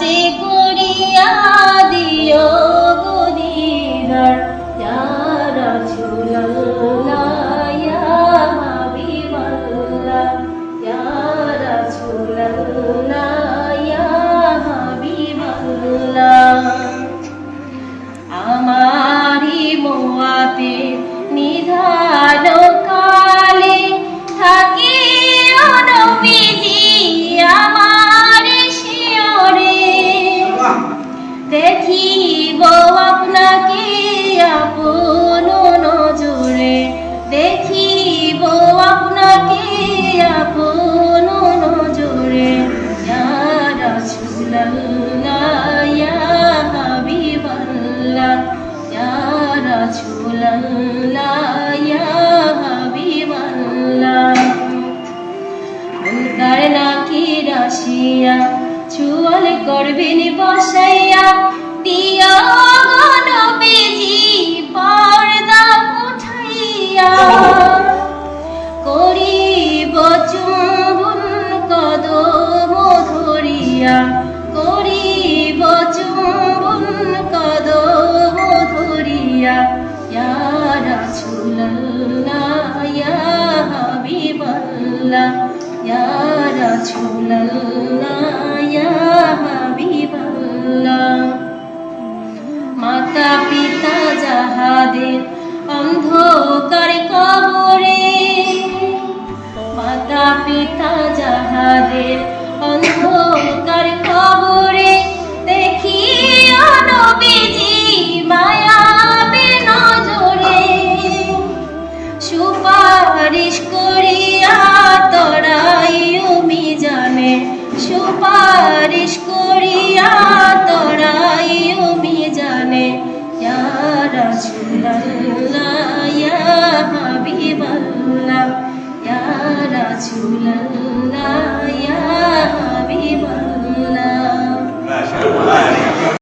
যে করিয়া দিও গুদিদার যারা রাসূলুল্লাহ অন্তর নাকি রাশিয়া চুয়াল করবেন বসাইয়া দিয়া নবীজি পর্দা উঠাইয়া করিব চুম্বন কদম ধরিয়া করিব চুম্বন কদম ধরিয়া ইয়া রাসূলুল্লাহ ইয়া হাবিবাল্লাহ ইয়া রাসূলুল্লাহ ইয়া হাবিবাল্লাহ। মাতা পিতা যাহাদের অন্ধকার ইয়া রাসূলুল্লাহ ইয়া হাবিবাল্লাহ